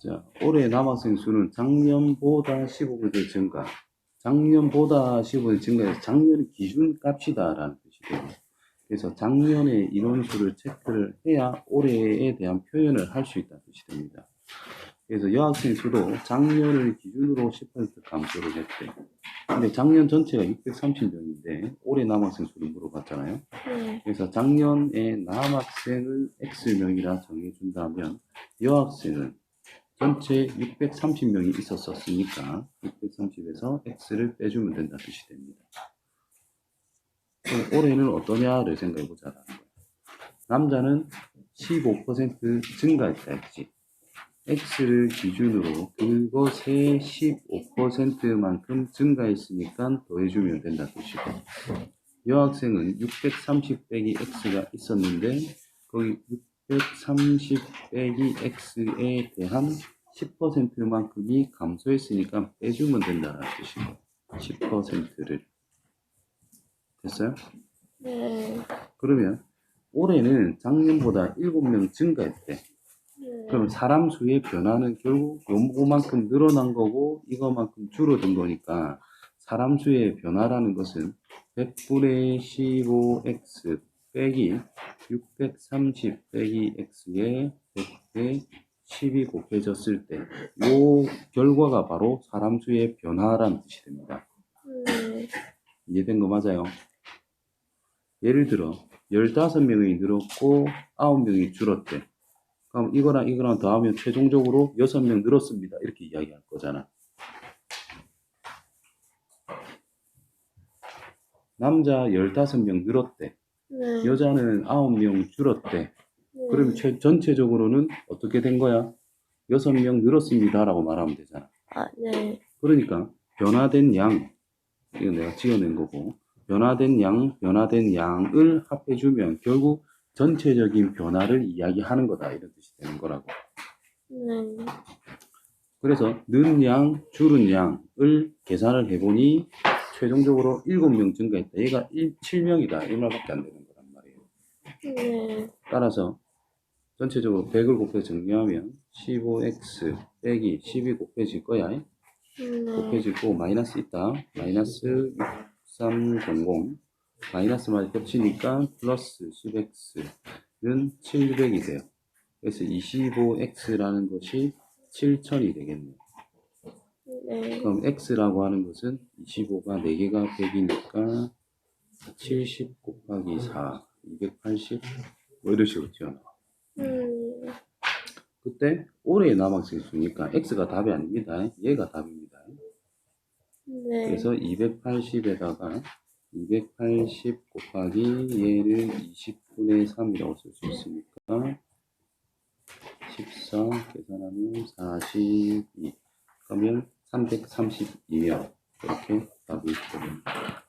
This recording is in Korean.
자, 올해 남학생 수는 작년보다 15% 증가. 작년보다 15% 증가해서 작년 기준 값이다라는 뜻이 돼요. 그래서 작년의 인원수를 체크를 해야 올해에 대한 표현을 할 수 있다는 뜻이 됩니다. 그래서 여학생 수도 작년을 기준으로 10% 감소를 했대. 근데 작년 전체가 630명인데 올해 남학생 수를 물어봤잖아요. 네. 그래서 작년에 남학생을 X명이라 정해준다면 여학생은 전체 630명이 있었었으니까 630에서 X를 빼주면 된다 뜻이 됩니다. 그럼 올해는 어떠냐를 생각해 보자라는 거예요. 남자는 15% 증가했다 했지. X를 기준으로 그것의 15%만큼 증가했으니까 더해주면 된다 뜻이고 여학생은 630 빼기 X가 있었는데 거기 630 빼기 X에 대한 10%만큼이 감소했으니까 빼주면 된다는 뜻이고 10%를 됐어요? 네. 그러면 올해는 작년보다 7명 증가했대. 네. 그럼 사람 수의 변화는 결국 요만큼 늘어난 거고 이거만큼 줄어든 거니까 사람 수의 변화라는 것은 100분의 15x 빼기 630 빼기 x에 100에 10이 곱해졌을 때 요 결과가 바로 사람 수의 변화라는 뜻이 됩니다. 네. 이해된 거 맞아요? 예를 들어 15명이 늘었고 9명이 줄었대. 그럼 이거랑 이거랑 더하면 최종적으로 6명 늘었습니다. 이렇게 이야기할 거잖아. 남자 15명 늘었대. 네. 여자는 9명 줄었대. 네. 그러면 최- 전체적으로는 어떻게 된 거야? 6명 늘었습니다라고 말하면 되잖아. 아, 네. 그러니까 변화된 양 이거 내가 지어낸 거고 변화된 양 변화된 양을 합해주면 결국 전체적인 변화를 이야기하는 거다 이런 뜻이 되는 거라고 네. 그래서 는 양 줄은 양을 계산을 해보니 최종적으로 7명 증가했다 얘가 1, 7명이다 이 말밖에 안 되는 네. 따라서 전체적으로 100을 곱해 정리하면 15x 빼기 10이 곱해질 거야 네. 곱해지고 마이너스 있다. 마이너스 6300 마이너스만 겹치니까 플러스 10x는 700이 돼요. 그래서 25x라는 것이 7000이 되겠네요. 네. 그럼 x라고 하는 것은 25가 4개가 100이니까 70 곱하기 4, 280, 뭐 이런 식으로 튀어나와. 음. 그때 올해의 남학생 수니까 x가 답이 아닙니다. 얘가 답입니다. 네. 그래서 280에다가 280 곱하기 얘를 20분의 3이라고 쓸 수 있으니까 14 계산하면 42 그러면 332명 이렇게 답이 됩니다.